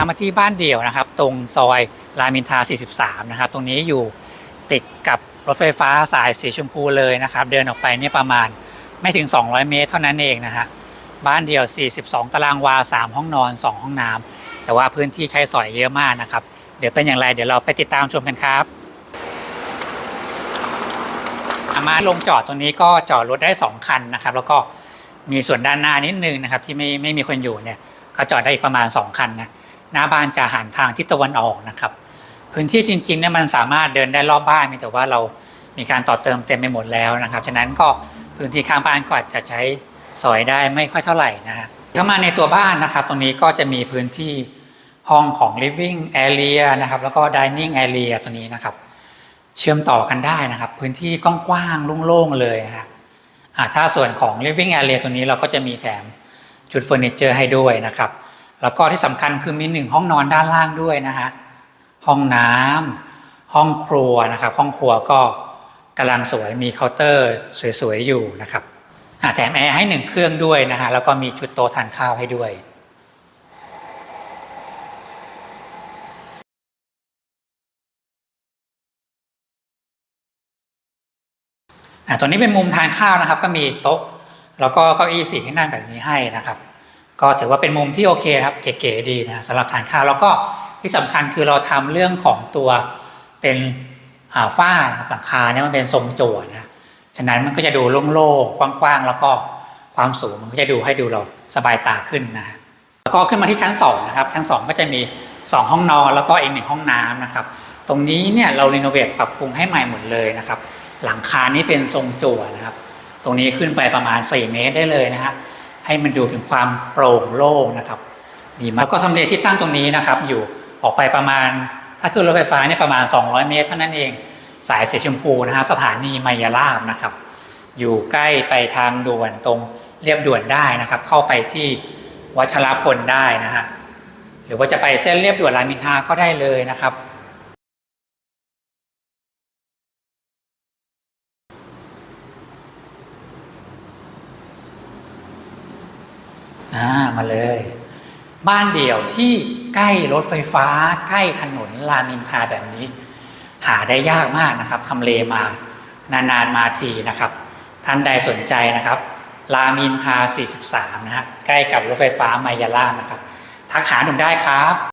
ามาที่บ้านเดี่ยวนะครับ ตรงซอยรามินทรา43 นะครับ ตรงนี้อยู่ติดกับรถไฟฟ้าสายสีชมพูเลยนะครับ เดินออกไปเนี่ยประมาณไม่ถึง 200 เมตรเท่านั้นเองนะฮะบ้านเดี่ยว 42 ตารางวา 3 ห้องนอน 2 ห้องน้ำแต่ว่าพื้นที่ใช้สอยเยอะมากนะครับ เดี๋ยวเป็นอย่างไรเดี๋ยวเราไปติดตามชมกันครับอามาลงจอดตรงนี้ก็จอดรถได้ 2 คันนะครับ แล้วก็มีส่วนด้านหน้านิดนึงนะครับ ที่ไม่ไม่มีคนอยู่เนี่ยก็จอดได้อีกประมาณ 2 คันนะ หน้าบ้านจะหันทางทิศตะวันออกนะครับ พื้นที่จริงๆเนี่ยมันสามารถเดินได้รอบบ้านมีแต่ว่าเรามีการต่อเติมเต็มไปหมดแล้วนะครับฉะนั้นก็พื้นที่ข้างบ้านก็อาจจะใช้สอยได้ไม่ค่อยเท่าไหร่นะฮะเข้ามาในตัวบ้านนะครับ ตรงนี้ก็จะมีพื้นที่ห้องของ living area นะครับแล้วก็ dining area ตัวนี้นะครับ เชื่อมต่อกันได้นะครับ พื้นที่กว้างๆโล่งๆเลยนะฮะอ่าถ้าส่วนของ living area ตัวนี้เราก็จะมีแถมจุดเฟอร์นิเจอร์ให้ด้วยนะครับ แล้วก็ที่สำคัญคือมีหนึ่งห้องนอนด้านล่างด้วยนะฮะห้องน้ำห้องครัวนะครับห้องครัวก็กำลังสวยมีเคาน์เตอร์สวยๆอยู่นะครับอะแถมแอร์ให้หนึ่งเครื่องด้วยนะฮะแล้วก็มีชุดโต๊ะทานข้าวให้ด้วยอะตัวนี้เป็นมุมทานข้าวนะครับ ก็มีโต๊ะแล้วก็เก้าอี้สี่ที่นั่งแบบนี้ให้นะครับ ก็ถือว่าเป็นมุมที่โอเคครับเก๋ๆดีนะสำหรับทานข้าวแล้วก็ที่สำคัญคือเราทำเรื่องของตัวเป็นอ่าฝ้านะครับหลังคาเนี่ยมันเป็นทรงจั่วนะฉะนั้นมันก็จะดูโล่งๆกว้างๆแล้วก็ความสูงมันก็จะดูให้ดูเราสบายตาขึ้นนะแล้วก็ขึ้นมาที่ชั้นสองนะครับชั้นสองก็จะมีสองห้องนอนแล้วก็อีกหนึ่งห้องน้ำนะครับตรงนี้เนี่ยเรารีโนเวทปรับปรุงให้ใหม่หมดเลยนะครับหลังคานี่เป็นทรงจั่วนะครับ ตรงนี้ขึ้นไปประมาณ 4 เมตรได้เลยนะฮะ ให้มันดูถึงความโปร่งโล่งนะครับดีมากแล้วก็ทำเลที่ตั้งตรงนี้นะครับ อยู่ออกไปประมาณ ถ้าขึ้นรถไฟฟ้าเนี่ยประมาณ 200 เมตรเท่านั้นเอง สายสีชมพูนะฮะสถานีมายาลาบนะครับ อยู่ใกล้ไปทางด่วนตรงเรียบด่วนได้นะครับ เข้าไปที่วัชรพลได้นะฮะหรือว่าจะไปเส้นเรียบด่วนรามอินทราก็ได้เลยนะครับ อ่ามาเลย บ้านเดี่ยวที่ใกล้รถไฟฟ้า ใกล้ถนนรามอินทราแบบนี้ หาได้ยากมากนะครับทำเลมานานๆมาทีนะครับ ท่านใดสนใจนะครับ รามอินทรา43 นะฮะใกล้กับรถไฟฟ้ามายาล่านะครับทักหาหนุ่มได้ครับ